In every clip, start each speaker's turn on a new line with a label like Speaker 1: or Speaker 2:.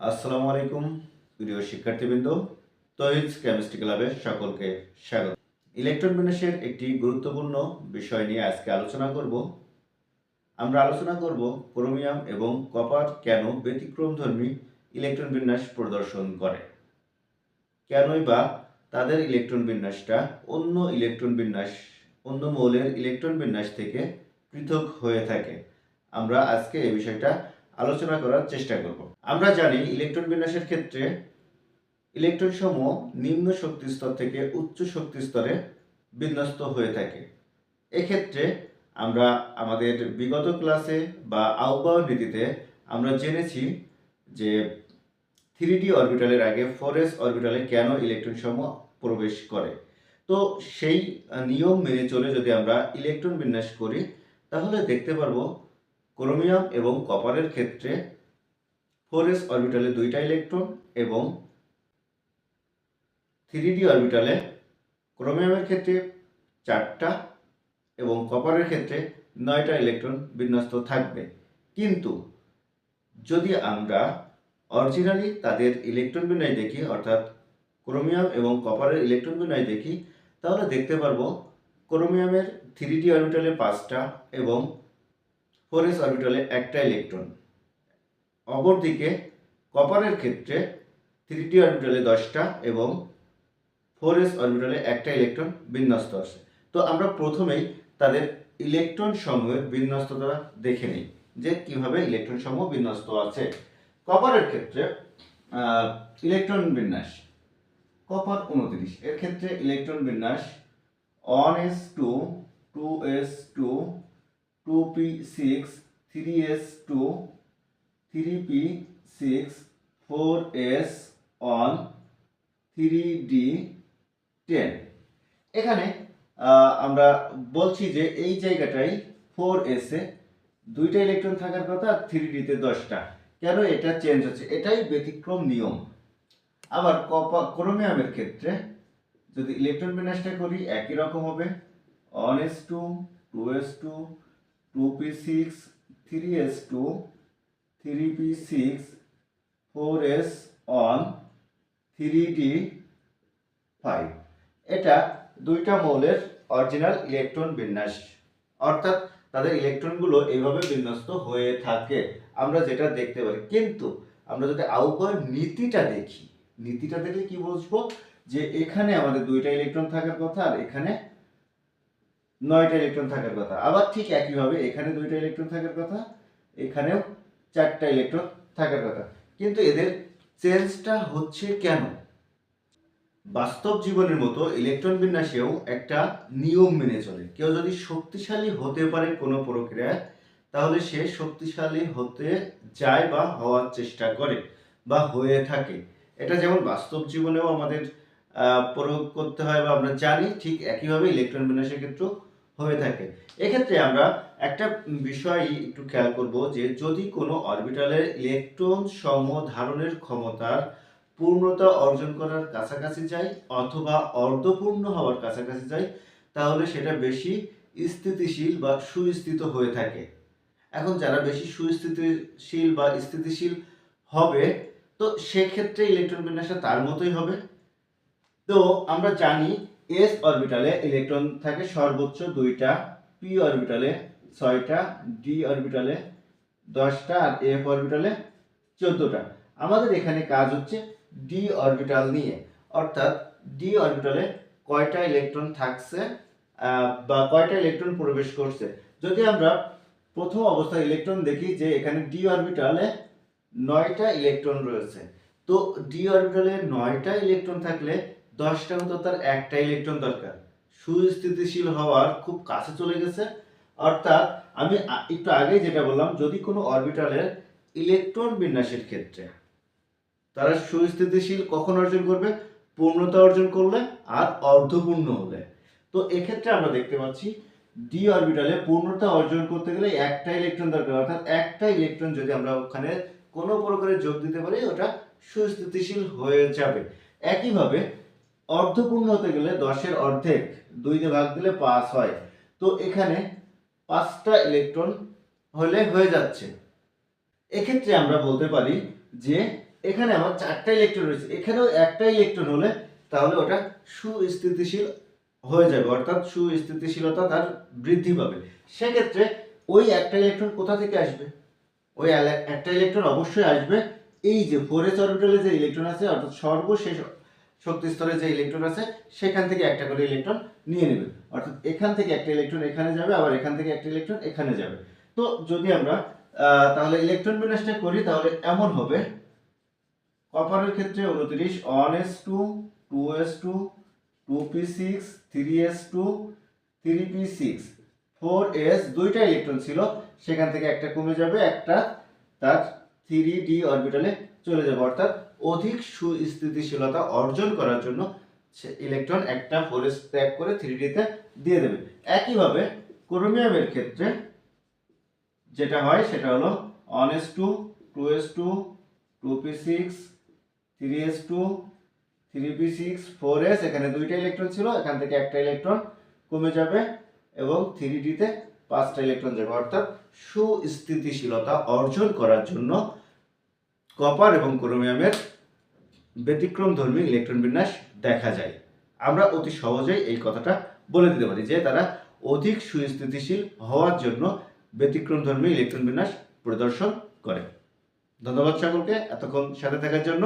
Speaker 1: আসসালামু আলাইকুম, প্রিয় শিক্ষার্থীবৃন্দ। তহিজ কেমিস্ট্রি ক্লাবে সকলকে স্বাগত। ইলেকট্রন বিন্যাসের একটি গুরুত্বপূর্ণ বিষয় নিয়ে আজকে আলোচনা করব। আমরা আলোচনা করব ক্রোমিয়াম এবং কপার কেন ব্যতিক্রমধর্মী ইলেকট্রন বিন্যাস প্রদর্শন করে। কেনই বা তাদের ইলেকট্রন বিন্যাসটা অন্য ইলেকট্রন বিন্যাস, অন্য মৌলের ইলেকট্রন বিন্যাস থেকে পৃথক হয়ে থাকে। আমরা আজকে এই বিষয়টা আলোচনা করার চেষ্টা করব। আমরা জানি ইলেকট্রন বিন্যাসের ক্ষেত্রে ইলেকট্রন সমূহ নিম্ন শক্তি স্তর থেকে উচ্চ শক্তি স্তরে বিন্যস্ত হয়ে থাকে। এক্ষেত্রে আমরা আমাদের বিগত ক্লাসে বা আহ্বায়ন নীতিতে আমরা জেনেছি যে থ্রি ডি অরবিটালের আগে ফোর এস অরবিটালে কেন ইলেকট্রন সমূহ প্রবেশ করে। তো সেই নিয়ম মেনে চলে যদি আমরা ইলেকট্রন বিন্যাস করি, তাহলে দেখতে পারব ক্রোমিয়াম এবং কপারের ক্ষেত্রে ফোর এস অরবিটালে দুইটা ইলেকট্রন এবং থ্রি ডি অরবিটালে ক্রোমিয়ামের ক্ষেত্রে চারটা এবং কপারের ক্ষেত্রে নয়টা ইলেকট্রন বিন্যস্ত থাকবে। কিন্তু যদি আমরা অরিজিনালি তাদের ইলেকট্রন বিন্যাস দেখি, অর্থাৎ ক্রোমিয়াম এবং কপারের ইলেকট্রন বিন্যাস দেখি, তাহলে দেখতে পারব ক্রোমিয়ামের থ্রি ডি অরবিটালে পাঁচটা এবং ফোর এস অরবিটালে একটা ইলেকট্রন। অপরদিকে কপারের ক্ষেত্রে থ্রি ডি অরবিটালে দশটা এবং ফোর এস অরবিটালে একটা ইলেকট্রন বিন্যস্ত আছে। তো আমরা প্রথমেই তাদের ইলেকট্রন সমূহের বিন্যস্ততা দেখে নিই যে কীভাবে ইলেকট্রন সমূহ বিন্যস্ত আছে। কপারের ক্ষেত্রে ইলেকট্রন বিন্যাস, কপার উনত্রিশ। এর ক্ষেত্রে ইলেকট্রন বিন্যাস one s two two s two two p six three s two three p six four s one three d ten এখানে আমরা বলছি যে এই জায়গাটাই ফোর এসে দুইটা ইলেকট্রন থাকার কথা আর থ্রি ডিতে দশটা। কেন এটা চেঞ্জ হচ্ছে? এটাই ব্যতিক্রম নিয়ম। আবার কপা, ক্রোমিয়ামের ক্ষেত্রে যদি ইলেকট্রন বিন্যাসটা করি, একই রকম হবে। One s two two s two two p six three s two three p six four s one three d five এটা দুইটা মৌলের অরিজিনাল ইলেকট্রন বিন্যাস। অর্থাৎ তাদের ইলেকট্রনগুলো এইভাবে বিন্যস্ত হয়ে থাকে। আমরা যেটা দেখতে পারি, কিন্তু আমরা যদি আহ্বায়ন নীতিটা দেখি, নীতিটা দেখলে কি বুঝব? যে এখানে আমাদের দুইটা ইলেকট্রন থাকার কথা আর এখানে নয়টা ইলেকট্রন থাকার কথা। আবার ঠিক একইভাবে এখানে দুইটা ইলেকট্রন থাকার কথা, এখানেও চারটা ইলেকট্রন থাকার কথা। কিন্তু এদের চেঞ্জটা হচ্ছে কেন? বাস্তব জীবনের মতো ইলেকট্রন বিন্যাসেও একটা নিয়ম মেনে চলে। কেউ যদি শক্তিশালী হতে পারে কোনো প্রক্রিয়ায়, তাহলে সে শক্তিশালী হতে যায় বা হওয়ার চেষ্টা করে বা হয়ে থাকে। এটা যেমন বাস্তব জীবনেও আমাদের প্রয়োগ করতে হয় বা আমরা জানি ঠিক একইভাবে ইলেকট্রন বিন্যাসের ক্ষেত্রেও হয়ে থাকে। এক্ষেত্রে আমরা একটা বিষয় একটু খেয়াল করব যে যদি কোনো অরবিটালের ইলেকট্রন সম ধারণের ক্ষমতার পূর্ণতা অর্জন করার কাছাকাছি যায় অথবা অর্ধপূর্ণ হওয়ার কাছাকাছি যায়, তাহলে সেটা বেশি স্থিতিশীল বা সুস্থিত হয়ে থাকে। এখন যারা বেশি সুস্থিতিশীল বা স্থিতিশীল হবে, তো সেক্ষেত্রে ইলেকট্রন বিন্যাসটা তার মতোই হবে। তো আমরা জানি এস অরবিটালে ইলেকট্রন থাকে সর্বোচ্চ দুইটা পি অরবিটালে ছয়টা ডি অরবিটালে দশটা আর এফ অরবিটালে চোদ্দোটা। আমাদের এখানে কাজ হচ্ছে ডি অরবিটাল নিয়ে। অর্থাৎ ডি অরবিটালে কয়টা ইলেকট্রন থাকছে বা কয়টা ইলেকট্রন প্রবেশ করছে। যদি আমরা প্রথম অবস্থায় ইলেকট্রন দেখি যে এখানে ডি অরবিটালে নয়টা ইলেকট্রন রয়েছে, তো ডি অরবিটালে নয়টা ইলেকট্রন থাকলে দশটা মতো তার একটা ইলেকট্রন দরকার। সুস্থিতিশীল হওয়ার খুব কাছে চলে গেছে। অর্থাৎ আমি একটু আগেই যেটা বললাম, যদি কোনো অরবিটালের ইলেকট্রন বিন্যাসের ক্ষেত্রে তারা সুস্থিতিশীল কখন অর্জন করবে? পূর্ণতা অর্জন করলে আর অর্ধপূর্ণ হলে। তো এক্ষেত্রে আমরা দেখতে পাচ্ছি ডি অরবিটালে পূর্ণতা অর্জন করতে গেলে একটা ইলেকট্রন দরকার। অর্থাৎ একটা ইলেকট্রন যদি আমরা ওখানে কোনো প্রকারে যোগ দিতে পারি, ওটা সুস্থিতিশীল হয়ে যাবে। একইভাবে অর্ধপূর্ণ হতে গেলে দশের অর্ধেক দুই দিয়ে ভাগ দিলে পাঁচ হয়। তো এখানে পাঁচটা ইলেকট্রন হলে হয়ে যাচ্ছে। এক্ষেত্রে আমরা বলতে পারি যে এখানে আমার চারটা ইলেকট্রন রয়েছে। এখানেও একটা ইলেকট্রন হলে তাহলে ওটা সুস্থিতিশীল হয়ে যাবে, অর্থাৎ সুস্থিতিশীলতা তার বৃদ্ধি পাবে। সেক্ষেত্রে ওই একটা ইলেকট্রন কোথা থেকে আসবে? ওই একটা ইলেকট্রন অবশ্যই আসবে এই যে ফোর এস অরবিটালে যে ইলেকট্রন আছে, অর্থাৎ সর্বশেষ শক্তি স্তরে যে ইলেকট্রন আছে, সেখান থেকে একটা করে ইলেকট্রন নিয়ে নেবে। অর্থাৎ এখান থেকে একটা ইলেকট্রন এখানে যাবে, আবার এখান থেকে একটা ইলেকট্রন এখানে যাবে। তো যদি আমরা তাহলে ইলেকট্রন বিন্যাসটা করি, তাহলে এমন হবে। কপারের ক্ষেত্রে উনত্রিশ one s two two s two two p six three s two three p six four s দুইটা ইলেকট্রন ছিল, সেখান থেকে একটা কমে যাবে, একটা তার থ্রি ডি অরবিটালে চলে যাবে। অর্থাৎ অধিক সুস্থিতিশীলতা অর্জন করার জন্য সে ইলেকট্রন একটা ফোর এস ত্যাগ করে থ্রি ডিতে দিয়ে দেবে। একইভাবে ক্রোমিয়ামের ক্ষেত্রে যেটা হয় সেটা হলো one s two two s two two p six three s two three p six four s এখানে দুইটা ইলেকট্রন ছিল, এখান থেকে একটা ইলেকট্রন কমে যাবে এবং থ্রি ডিতে পাঁচটা ইলেকট্রন যাবে। অর্থাৎ সুস্থিতিশীলতা অর্জন করার জন্য কপার এবং ক্রোমিয়ামের ব্যতিক্রম ধর্মী ইলেকট্রন বিন্যাস দেখা যায়। আমরা অতি সহজেই এই কথাটা বলে দিতে পারি যে তারা অধিক সুস্থিতিশীল হওয়ার জন্য ব্যতিক্রম ধর্মী ইলেকট্রন বিন্যাস প্রদর্শন করে। ধন্যবাদ সকলকে এতক্ষণ সাথে থাকার জন্য।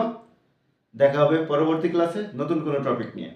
Speaker 1: দেখা হবে পরবর্তী ক্লাসে নতুন কোনো টপিক নিয়ে।